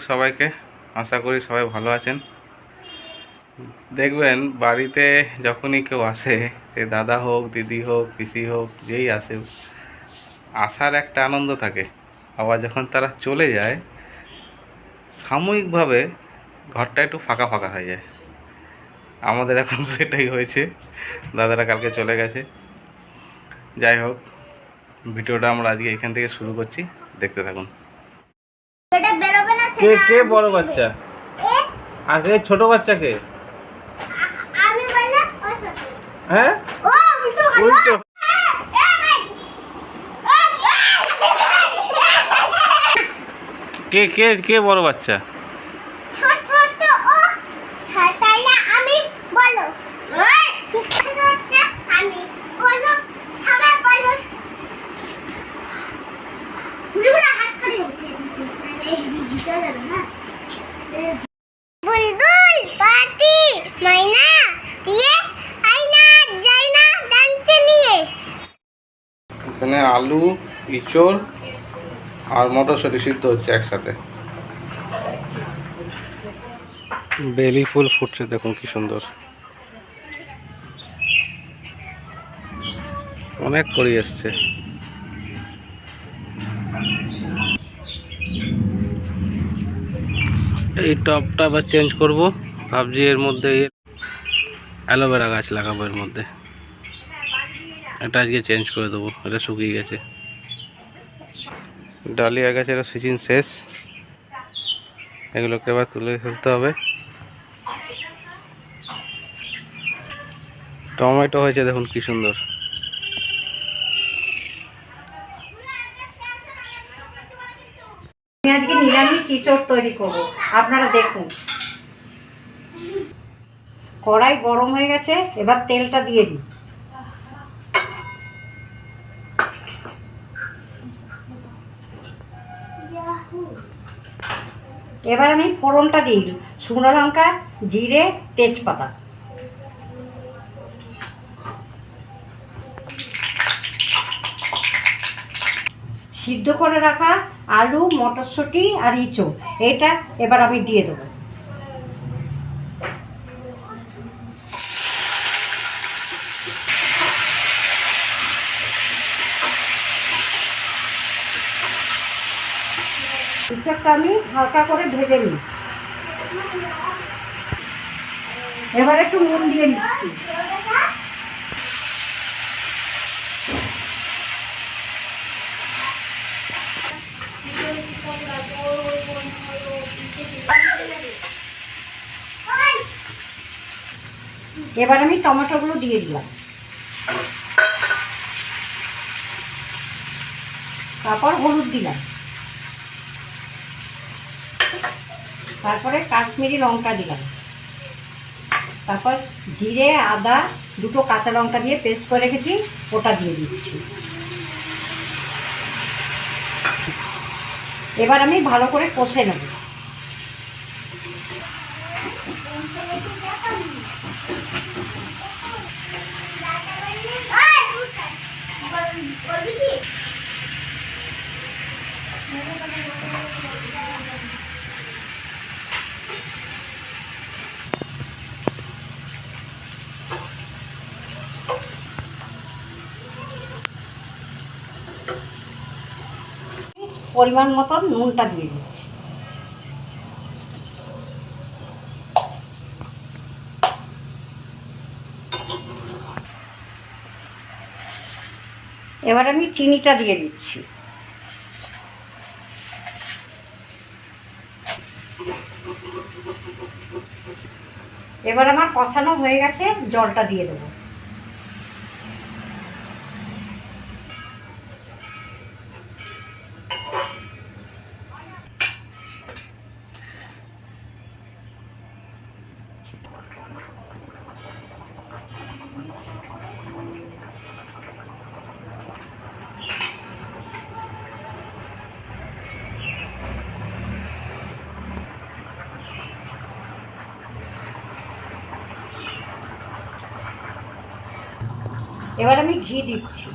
সবাইকে। আশা করি সবাই ভালো আছেন। দেখবেন, বাড়িতে যখনই কেউ আসে, সে দাদা হোক, দিদি হোক, পিসি হোক, যেই আসে, আসার একটা আনন্দ থাকে। আবার যখন তারা চলে যায়, সাময়িকভাবে ঘরটা একটু ফাঁকা ফাঁকা হয়ে যায়। আমাদের এখন সেটাই হয়েছে। দাদারা কালকে চলে গেছে। যাই হোক, ভিডিওটা আমরা আজকে এখান থেকে শুরু করছি। দেখতে থাকুন। কে কে বড় বাচ্চা? আগে ছোট বাচ্চা কে হ্যাঁ? উল্টো। কে কে কে বড় বাচ্চা ছোট ছোট ও তা- তাইলে আমি বলো ওই, ছোট হচ্ছে আমি বলো সবাই বলো ঘুরে ঘুরে হাত করে উঠে দিতে তাহলে এই ভিডিওটা যাবে না বুলবুল পাতি দিয়ে আইনা ডান্সে নিয়ে। এখানে আলু, ইঁচড় আর মটরশুঁটি সিদ্ধ হচ্ছে একসাথে। বেলি ফুল ফুটছে, দেখুন কি সুন্দর। অনেক করি এসছে। এই টবটা আবার চেঞ্জ করব। ভাবছি এর মধ্যে অ্যালোভেরা গাছ লাগাবো এর মধ্যে। এটা আজকে চেঞ্জ করে দেবো, এটা শুকিয়ে গেছে। ডালিয়া গাছের সিজন শেষ। এগুলোকে এবার তুলে ফেলতে হবে। টমেটো হয়েছে দেখুন কি সুন্দর। আজকে নিরামিষ ইঁচড় তৈরি করব। আপনারা দেখুন। কড়াই গরম হয়ে গেছে, এবার তেলটা দিয়ে দিই এবার আমি ফোড়নটা দিই শুকনো লঙ্কা, জিরে, তেজপাতা। সিদ্ধ করে রাখা আলু, মটরশুঁটি আর ইঁচড়। এটা এবার আমি দিয়ে দেবো। আমি হালকা করে ভেজে নিই। এবার একটু নুন দিয়ে দিচ্ছি এবার আমি টমেটোগুলো দিয়ে দিলাম। তারপর হলুদ দিলাম। তারপরে কাশ্মীরি লঙ্কা দিলাম। তারপর জিরে, আদা, দুটো কাঁচা লঙ্কা দিয়ে পেস্ট করে রেখেছি, ওটা দিয়ে দিচ্ছি। এবার আমি ভালো করে কষে নেব বলবি কি পরিমাণ মতন নুনটা দিয়ে দিচ্ছি। এবার আমি চিনিটা দিয়ে দিচ্ছি। এবার আমার কষানো হয়ে গেছে জলটা দিয়ে দেবো। এবার আমি ঘি দিচ্ছি।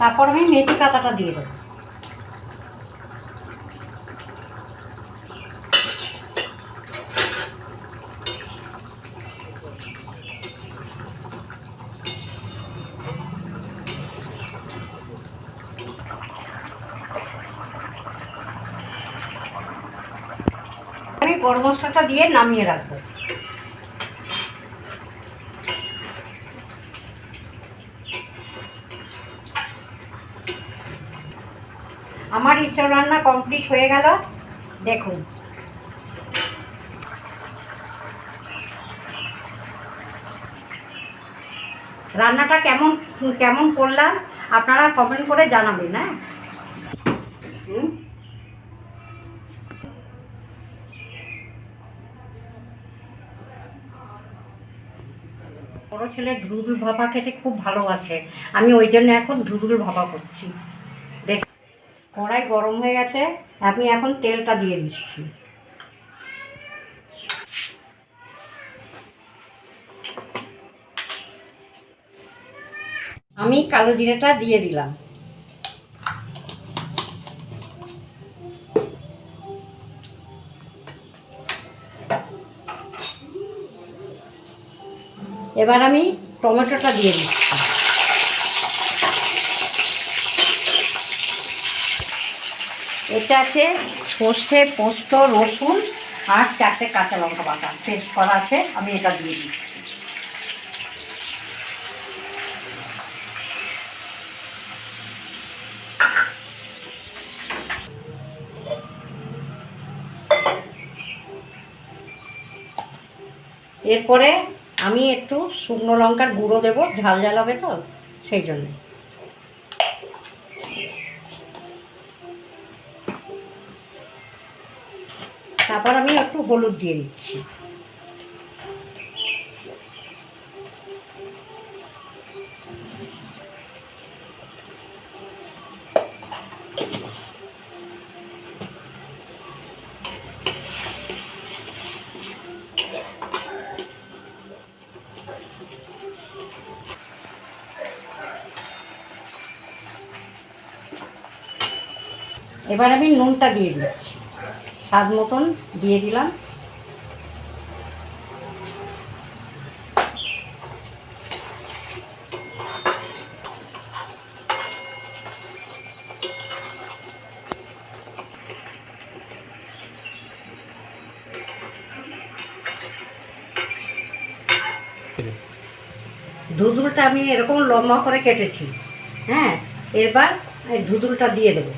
তারপর আমি মেথি পাতাটা দিয়ে দেবো। গরম মশলাটা দিয়ে নামিয়ে রাখব। আমার ইচ্ছা রান্না কমপ্লিট হয়ে গেল। দেখুন। রান্নাটা কেমন কেমন করলাম, আপনারা কমেন্ট করে জানাবেন হ্যাঁ? ছেলে ধুদুল ভাপা খেতে খুব ভালোবাসে। আমি ওই জন্য এখন ধুদুল ভাপা করছি। দেখ, কড়াই গরম হয়ে গেছে, আমি এখন তেলটা দিয়ে দিচ্ছি। আমি কালো জিরেটা দিয়ে দিলাম। এবার আমি টমেটোটা দিয়ে দিচ্ছি। এটা আছে সর্ষে, পোস্ত, রসুন আর চারটে কাঁচা লঙ্কা বাটা। পেস্ট করা আছে, আমি এটা দিয়ে দিচ্ছি। এরপরে আমি একটু শুকনো লঙ্কার গুঁড়ো দেবো, ঝাল ঝাল হবে তো, সেই জন্যে। তারপর আমি একটু হলুদ দিয়ে দিচ্ছি। এবার আমি নুনটা দিয়ে দিচ্ছি। স্বাদ মতন দিয়ে দিলাম। ধুদুলটা আমি এরকম লম্বা করে কেটেছি। হ্যাঁ এবার এই ধুদুলটা দিয়ে দেবো।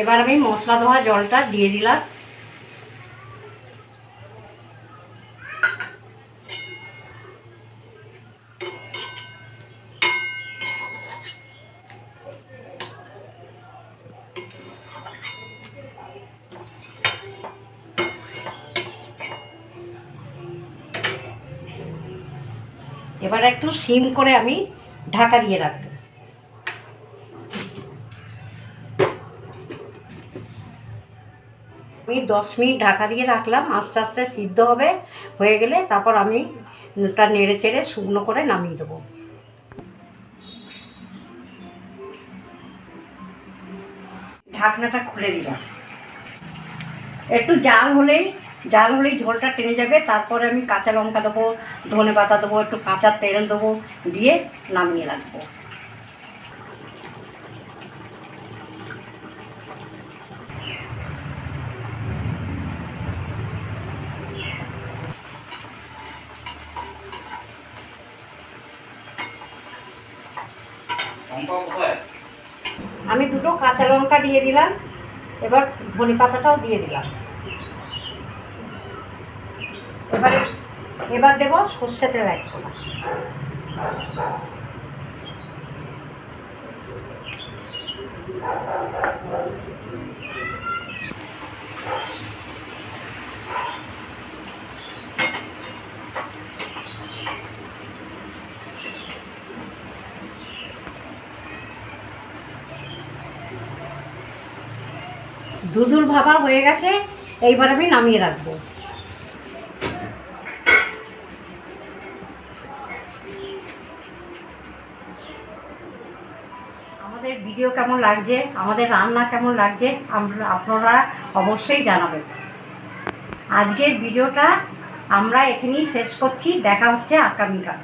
এবার আমি মশলা ধোয়া জলটা দিয়ে দিলাম। এবার একটু সিম করে আমি ঢাকা দিয়ে রাখব। আমি দশ মিনিট ঢাকা দিয়ে রাখলাম, আস্তে আস্তে সিদ্ধ হবে, হয়ে গেলে তারপর আমি ওটা নেড়ে চেড়ে শুকনো করে নামিয়ে দেবো। ঢাকনাটা খুলে দিলাম। একটু জাল হলেই জাল হলেই ঝোলটা টেনে যাবে, তারপরে আমি কাঁচা লঙ্কা দেবো, ধনে পাতা দেবো, একটু কাঁচা তেল দেবো, দিয়ে নামিয়ে রাখব। আমি দুটো কাঁচা লঙ্কা দিয়ে দিলাম, এবার ধনে পাতাটাও দিয়ে দিলাম। এবারে এবার দেবো সর্ষে তেল এক ফোঁটা। দুধুল ভাবা হয়ে গেছে, এইবার আমি নামিয়ে রাখব। আমাদের ভিডিও কেমন লাগছে? আমাদের রান্না কেমন লাগছে? আপনারা অবশ্যই জানাবেন। আজকের ভিডিওটা আমরা এখানেই শেষ করছি। দেখা হচ্ছে আগামীকাল।